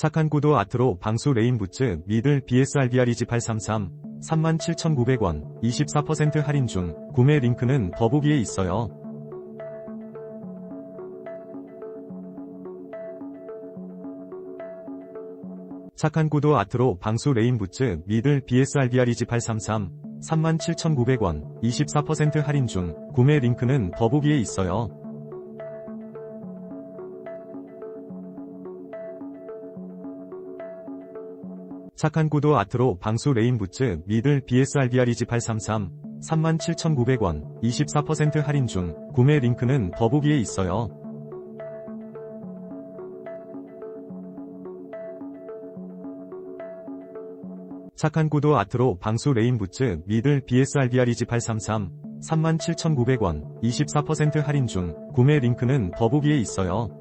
착한 구도 아트로 방수 레인부츠 미들 BSRBR G833 37,900원 24% 할인 중 구매 링크는 더보기에 있어요. 착한 구도 아트로 방수 레인부츠 미들 BSRBR G833 37,900원 24% 할인 중 구매 링크는 더보기에 있어요. 착한 구도 아트로 방수 레인부츠 미들 BSRBR G833 37,900원 24% 할인 중 구매 링크는 더보기에 있어요. 착한 구도 아트로 방수 레인부츠 미들 BSRBR G833 37,900원 24% 할인 중 구매 링크는 더보기에 있어요.